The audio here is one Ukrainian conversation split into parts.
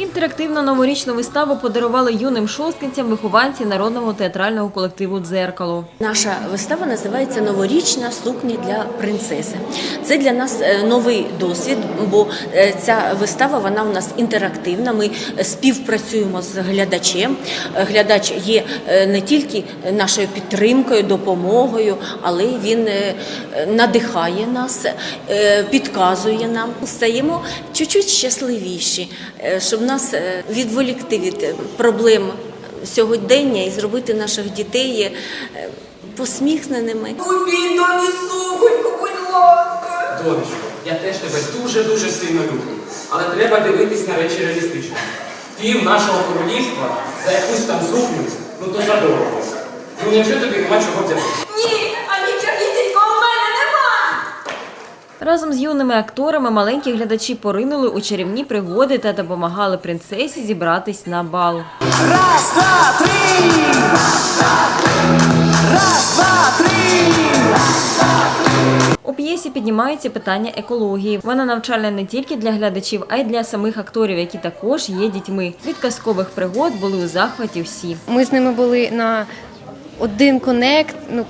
Інтерактивну новорічну виставу подарували юним шосткинцям вихованці народного театрального колективу Дзеркало. Наша вистава називається Новорічна сукня для принцеси. Це для нас е, новий досвід, бо е, ця вистава вона у нас інтерактивна. Ми е, співпрацюємо з глядачем. Глядач є не тільки нашою підтримкою, допомогою, але він надихає нас, підказує нам. Стаємо чуть-чуть щасливіші, щоб нас е, відволікти від е, проблем сьогодення і зробити наших дітей е, посміхненими. Купіть Доні суконьку, будь ласка. Донечко, я теж тебе дуже-дуже сильно люблю. Але треба дивитись на речі реалістично. Пів нашого королівства за якусь там сукню, ну то задорого. Ну невже тобі нема чого взяти? Ні, а нічогісінько у мене нема. Разом з юними акторами маленькі глядачі поринули у чарівні пригоди та допомагали принцесі зібратись на бал. Раз, два, три! Раз, два, три! У п'єсі піднімаються питання екології. Вона навчальна не тільки для глядачів, а й для самих акторів, які також є дітьми. Від казкових пригод були у захваті всі. Ми з ними були на один конект. Ну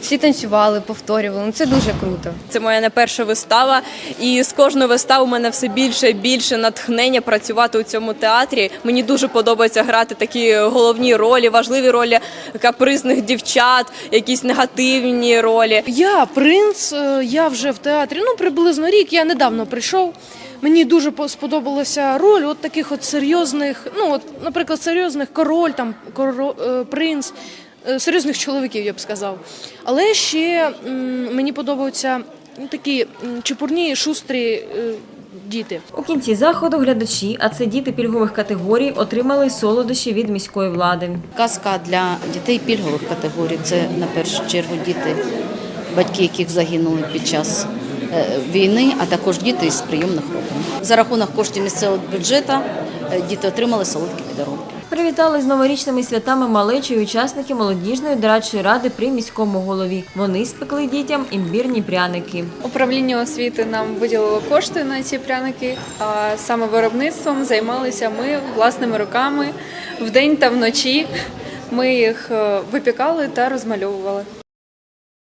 всі танцювали, повторювали. Ну це дуже круто. Це моя не перша вистава, і з кожної вистави у мене все більше і більше натхнення працювати у цьому театрі. Мені дуже подобається грати такі головні ролі, важливі ролі капризних дівчат, якісь негативні ролі. Я принц, е, я вже в театрі. Ну, приблизно рік. Я недавно прийшов. Мені дуже сподобалася роль от таких от серйозних, ну от, наприклад, серйозних король, там коро, е, принц, серйозних чоловіків, я б сказав. Але ще мені подобаються ну, такі чепурні, шустрі е, діти. У кінці заходу глядачі, а це діти пільгових категорій, отримали солодощі від міської влади. Казка для дітей пільгових категорій це на першу чергу діти, батьки яких загинули під час е, війни, а також діти із прийомних родин. За рахунок коштів місцевого бюджету е, діти отримали солодкі подарунки. Привітали з новорічними святами малечі учасники молодіжної дорадчої ради при міському голові. Вони спекли дітям імбірні пряники. Управління освіти нам виділило кошти на ці пряники, а саме виробництвом займалися ми власними руками вдень та вночі. Ми їх е, випікали та розмальовували.